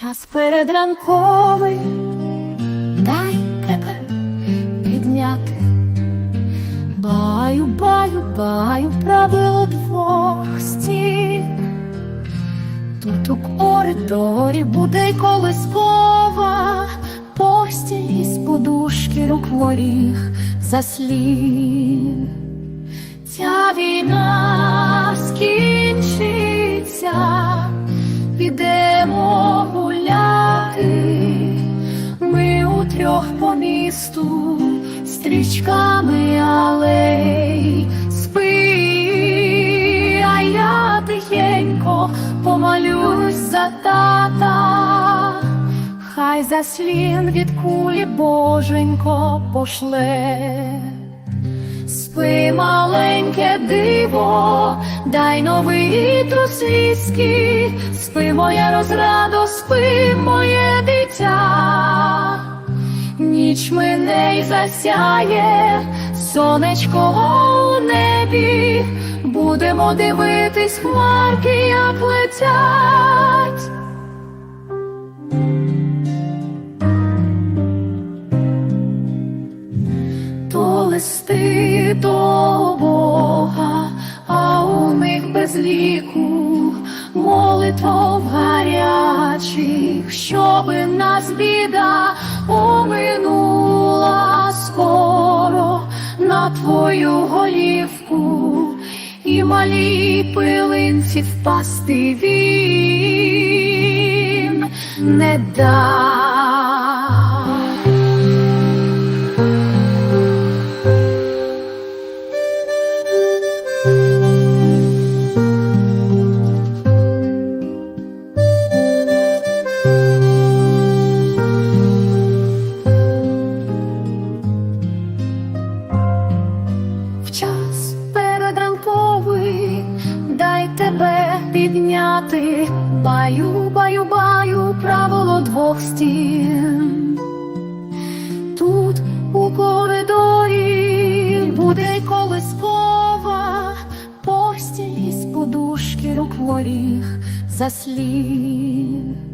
Час передранковий, дай тебе підняти. Баю, баю, баю, правило двох стін. Тут у коридорі буде колискова, постіль із подушки рук воріг заслін. Ця війна скінчиться, Ми утрьох по місту стрічками алей спи, а я тихенько помолюсь за тата. Хай заслін від кулі боженько пошле. Спи, маленьке диво, дай новий трусліський, спи, моя розрадо, спи, моє дитя, й засяє, сонечко у небі, будемо дивитись хмарки, як летять. то листи до Бога, а у них без ліку молитов гарячих, щоби нас біда оминула скоро на твою голівку і малій пилинці впасти він не дасть. Баю, баю, баю, правило двох стін. Тут у коридорі буде колискова, постіль із подушки рук воріг заслін.